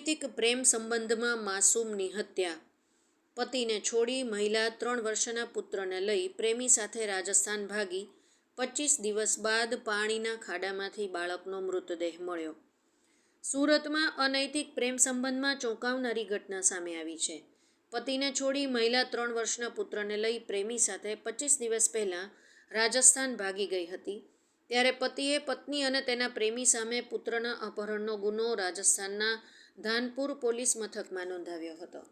અનૈતિક પ્રેમ સંબંધમાં માસૂમની હત્યા. પતિને છોડી મહિલા ત્રણ વર્ષના પુત્રને લઈ પ્રેમી સાથે રાજસ્થાન ભાગી પચીસ દિવસ બાદ પાણીના ખાડામાંથી બાળકનો મૃતદેહ મળ્યો. સુરતમાં અનૈતિક પ્રેમ સંબંધમાં ચોંકાવનારી ઘટના સામે આવી છે. પતિને છોડી મહિલા ત્રણ વર્ષના પુત્રને લઈ પ્રેમી સાથે પચીસ દિવસ પહેલાં રાજસ્થાન ભાગી ગઈ હતી. ત્યારે પતિએ પત્ની અને તેના પ્રેમી સામે પુત્રના અપહરણનો ગુનો રાજસ્થાનના ધાનપુર પોલીસ મથકમાં નોંધાવ્યો હતો.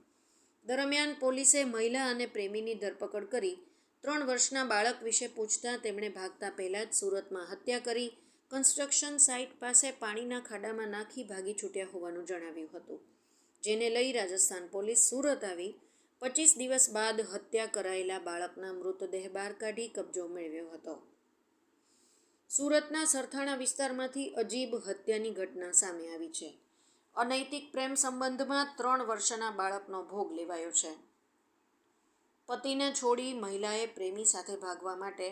દરમિયાન પોલીસે મહિલા અને પ્રેમીની ધરપકડ કરી ત્રણ વર્ષના બાળક વિશે પૂછતા તેમણે ભાગતા પહેલાં જ સુરતમાં હત્યા કરી કન્સ્ટ્રક્શન સાઇટ પાસે પાણીના ખાડામાં નાખી ભાગી છૂટ્યા હોવાનું જણાવ્યું હતું. જેને લઈ રાજસ્થાન પોલીસ સુરત આવી પચીસ દિવસ બાદ હત્યા કરાયેલા બાળકના મૃતદેહ બહાર કાઢી કબજો મેળવ્યો હતો. સુરતના સરથાણા વિસ્તારમાંથી અજીબ હત્યાની ઘટના સામે આવી છે. અનૈતિક પ્રેમ સંબંધમાં ત્રણ વર્ષના બાળકનો ભોગ લેવાયો છે. પતિને છોડી મહિલાએ પ્રેમી સાથે ભાગવા માટે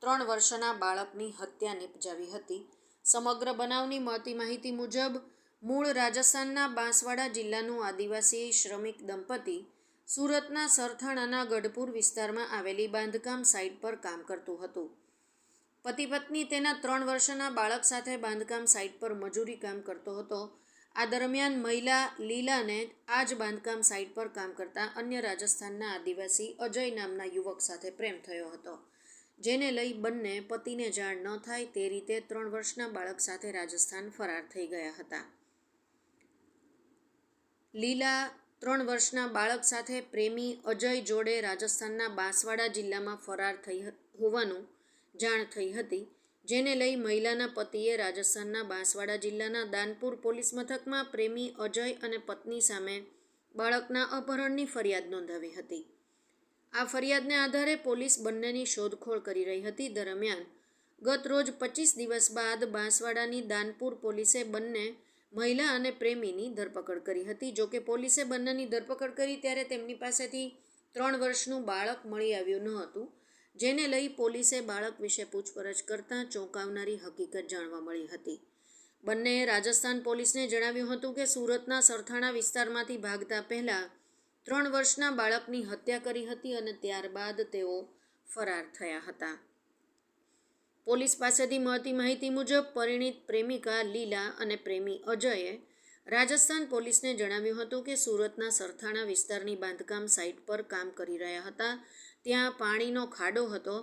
ત્રણ વર્ષના બાળકની હત્યા નિપજાવી હતી. સમગ્ર બનાવની મળતી માહિતી મુજબ, મૂળ રાજસ્થાનના બાંસવાડા જિલ્લાનું આદિવાસી શ્રમિક દંપતી સુરતના સરથાણાના ગઢપુર વિસ્તારમાં આવેલી બાંધકામ સાઇટ પર કામ કરતું હતું. પતિ પત્ની તેના ત્રણ વર્ષના બાળક સાથે બાંધકામ સાઇટ પર મજૂરી કામ કરતો હતો. આ દરમિયાન મહિલા લીલાને આ જ બાંધકામ સાઇટ પર કામ કરતા અન્ય રાજસ્થાનના આદિવાસી અજય નામના યુવક સાથે પ્રેમ થયો હતો, જેને લઈ બંને પતિને જાણ ન થાય તે રીતે ત્રણ વર્ષના બાળક સાથે રાજસ્થાન ફરાર થઈ ગયા હતા. લીલા ત્રણ વર્ષના બાળક સાથે પ્રેમી અજય જોડે રાજસ્થાનના બાંસવાડા જિલ્લામાં ફરાર થઈ હોવાનું જાણ થઈ હતી જેને લઈ મહિલાના પતિએ રાજસ્થાનના બાંસવાડા જિલ્લાના દાનપુર પોલીસ મથકમાં પ્રેમી અજય અને પત્ની સામે બાળકના અપહરણની ફરિયાદ નોંધાવી હતી. આ ફરિયાદને આધારે પોલીસ બંનેની શોધખોળ કરી રહી હતી. દરમિયાન ગત રોજ પચીસ દિવસ બાદ બાંસવાડાની દાનપુર પોલીસે બંને મહિલા અને પ્રેમીની ધરપકડ કરી હતી. જોકે પોલીસે બંનેની ધરપકડ કરી ત્યારે તેમની પાસેથી ત્રણ વર્ષનું બાળક મળી આવ્યું ન હતું. જેને લઈ પોલીસે બાળક વિશે પૂછપરછ કરતાં ચોંકાવનારી હકીકત જાણવા મળી હતી. બંનેએ રાજસ્થાન પોલીસને જણાવ્યું હતું કે સુરતના સરથાણા વિસ્તારમાંથી ભાગતા પહેલાં ત્રણ વર્ષના બાળકની હત્યા કરી હતી અને ત્યારબાદ તેઓ ફરાર થયા હતા. પોલીસ પાસેથી મળતી માહિતી મુજબ, પરિણીત પ્રેમિકા લીલા અને પ્રેમી અજયે રાજસ્થાન પોલીસને જણાવ્યું હતું કે સુરતના સરથાણા વિસ્તારની બાંધકામ સાઇટ પર કામ કરી રહ્યા હતા ત્યાં પાણીનો ખાડો હતો.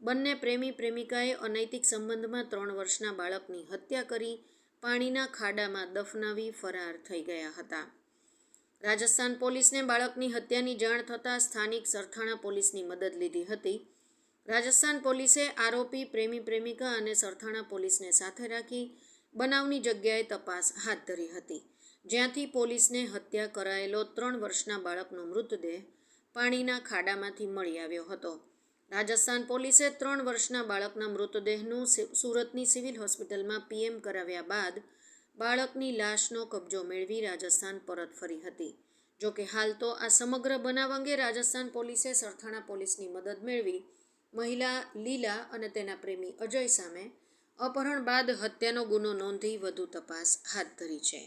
બંને પ્રેમી પ્રેમિકાએ અનૈતિક સંબંધમાં ત્રણ વર્ષના બાળકની હત્યા કરી પાણીના ખાડામાં દફનાવી ફરાર થઈ ગયા હતા. રાજસ્થાન પોલીસને બાળકની હત્યાની જાણ થતાં સ્થાનિક સરથાણા પોલીસની મદદ લીધી હતી. રાજસ્થાન પોલીસે આરોપી, પ્રેમી પ્રેમિકા અને સરથાણા પોલીસને સાથે રાખી બનાવની જગ્યાએ તપાસ હાથ ધરી હતી. જ્યાંથી પોલીસને હત્યા કરાયેલો ત્રણ વર્ષના બાળકનો મૃતદેહ પાણીના ખાડામાંથી મળી આવ્યો હતો. રાજસ્થાન પોલીસે ત્રણ વર્ષના બાળકના મૃતદેહનું સુરતની સિવિલ હોસ્પિટલમાં પીએમ કરાવ્યા બાદ બાળકની લાશનો કબજો મેળવી રાજસ્થાન પરત ફરી હતી. જોકે હાલ તો આ સમગ્ર બનાવ અંગે રાજસ્થાન પોલીસે સરથાણા પોલીસની મદદ મેળવી, મહિલા લીલા અને તેના પ્રેમી અજય સામે અપહરણ બાદ હત્યાનો ગુનો નોંધી વધુ તપાસ હાથ ધરી છે.